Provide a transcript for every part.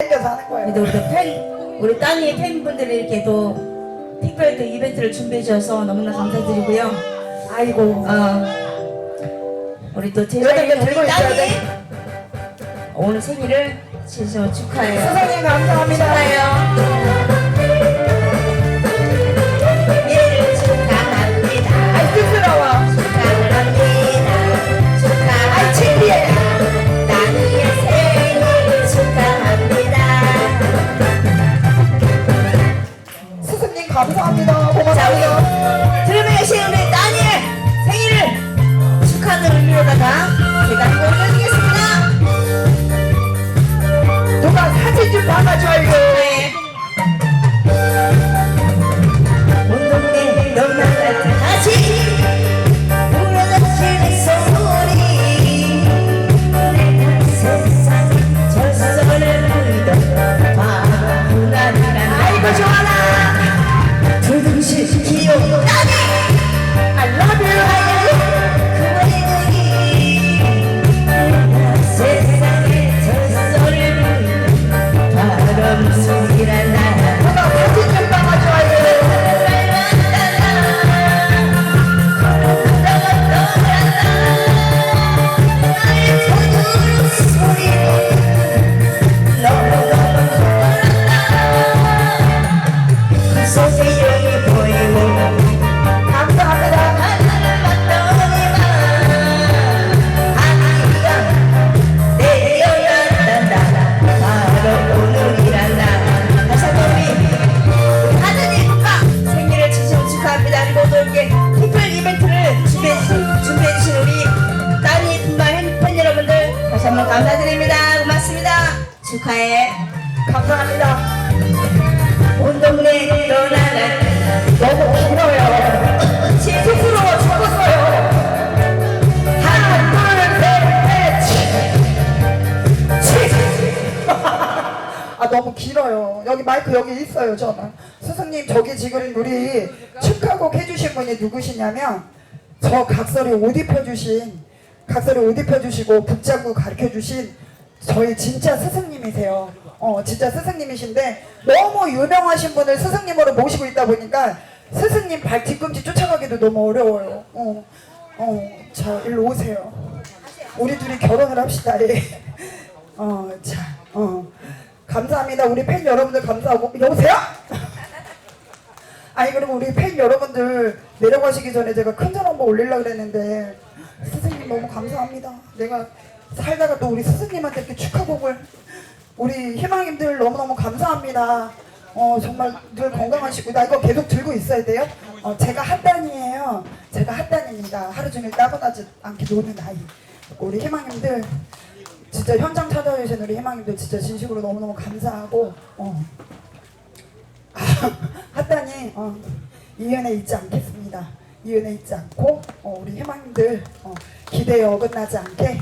그래도 우리 또 팬, 우리 따니의 팬분들이 이렇게 또 특별 또 이벤트를 준비해 주셔서 너무나 감사드리고요. 아이고. 어, 우리 또 제자리 들고 우리 있어야 따니 돼. 오늘 생일을 진심으로 축하해요. 선생님 감사합니다. 축하해요. 아 너무 길어요. 여기 마이크 여기 있어요 저는. 스승님 저기 지금 우리 축하곡 해주신 분이 누구시냐면 저 각설이 옷 입혀주신 각설이 옷 입혀주시고 북자구 가르쳐주신 저희 진짜 스승님이세요. 어 진짜 스승님이신데 너무 유명하신 분을 스승님으로 모시고 있다 보니까 스승님 발 뒤꿈치 쫓아가기도 너무 어려워요. 어, 어, 자 일로 오세요. 우리 둘이 결혼을 합시다. 예. 어, 자, 어. 감사합니다. 우리 팬 여러분들 감사하고 여보세요? 아니 그리고 우리 팬 여러분들 내려가시기 전에 제가 큰 절 한번 올리려고 그랬는데 스승님 너무 감사합니다. 내가 살다가 또 우리 스승님한테 이렇게 축하곡을 우리 희망님들 너무너무 감사합니다. 어 정말 늘 건강하시고 나 이거 계속 들고 있어야 돼요. 어 제가 핫단이에요. 제가 핫단입니다. 하루 종일 따분하지 않게 노는 아이. 우리 희망님들 진짜 현장 찾아주신 우리 희망님들 진짜 진심으로 너무너무 감사하고 어. 아, 핫단이 어, 이 은혜 잊지 않겠습니다. 이 은혜 잊지 않고 어, 우리 희망님들 어, 기대에 어긋나지 않게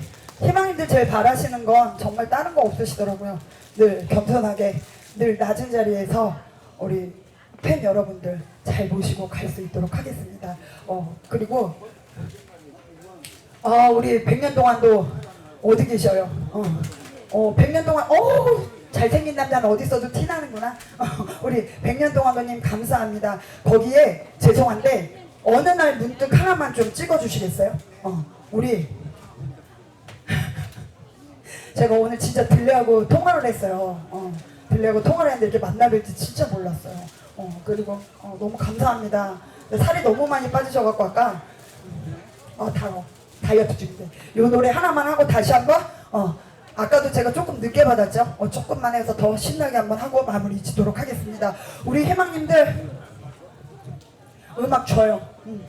희망님들 제일 바라시는 건 정말 다른 거 없으시더라고요. 늘 겸손하게 늘 낮은 자리에서 우리 팬 여러분들 잘 모시고 갈 수 있도록 하겠습니다. 어 그리고 아 우리 100년 동안도 어디 계셔요? 어, 어 100년 동안 어 잘생긴 남자는 어디 있어도 티 나는구나. 어, 우리 100년 동안도님 감사합니다. 거기에 죄송한데 어느 날 문득 하나만 좀 찍어주시겠어요? 어 우리 제가 오늘 진짜 들레하고 통화를 했어요. 어, 들레하고 통화를 했는데 이렇게 만나뵐지 진짜 몰랐어요. 어, 그리고 어, 너무 감사합니다. 살이 너무 많이 빠지셔갖고 아까 어, 다, 다이어트 중인데. 요 노래 하나만 하고 다시 한 번, 어, 아까도 제가 조금 늦게 받았죠? 어, 조금만 해서 더 신나게 한번 하고 마무리 짓도록 하겠습니다. 우리 희망님들, 음악 줘요. 음.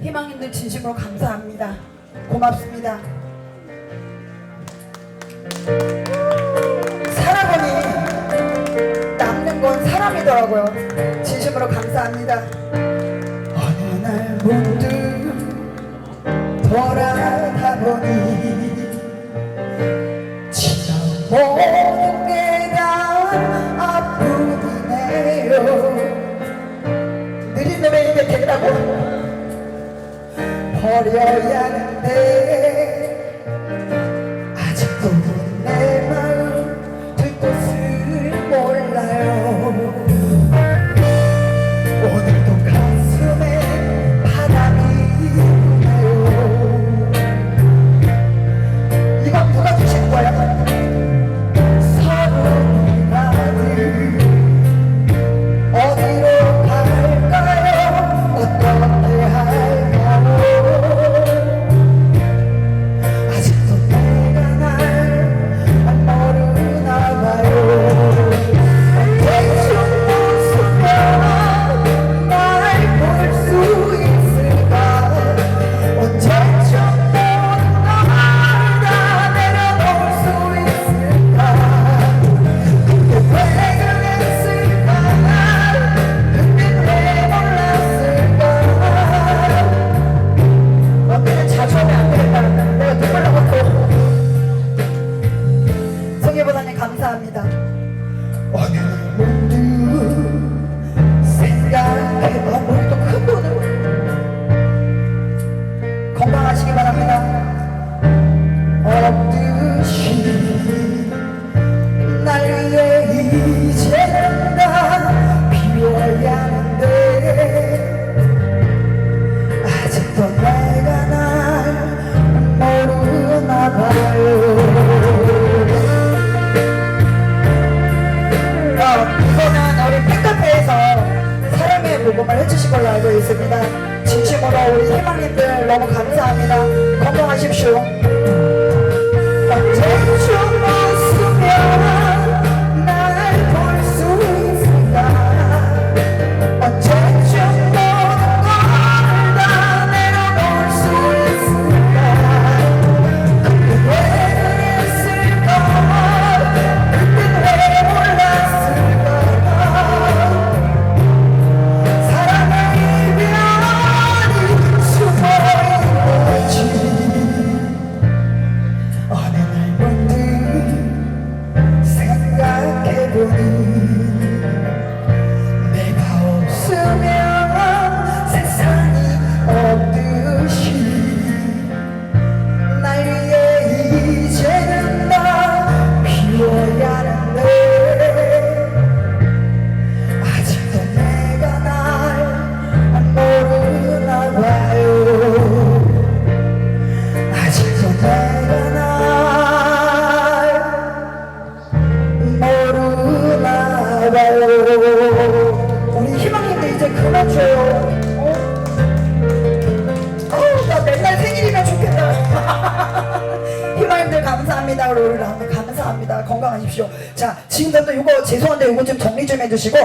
희망님들 진심으로 감사합니다. 고맙습니다. 살아보니 남는 건 사람이더라고요. 진심으로 감사합니다. 어느 날 문득 돌아다 보니 버려야 하는데 해주신 걸로 알고 있습니다. 진심으로 우리 새마님들 너무 감사합니다. 건강하십시오. 건강하십시오. 자, 지금부터 이거 죄송한데 이거 좀 정리 좀 해주시고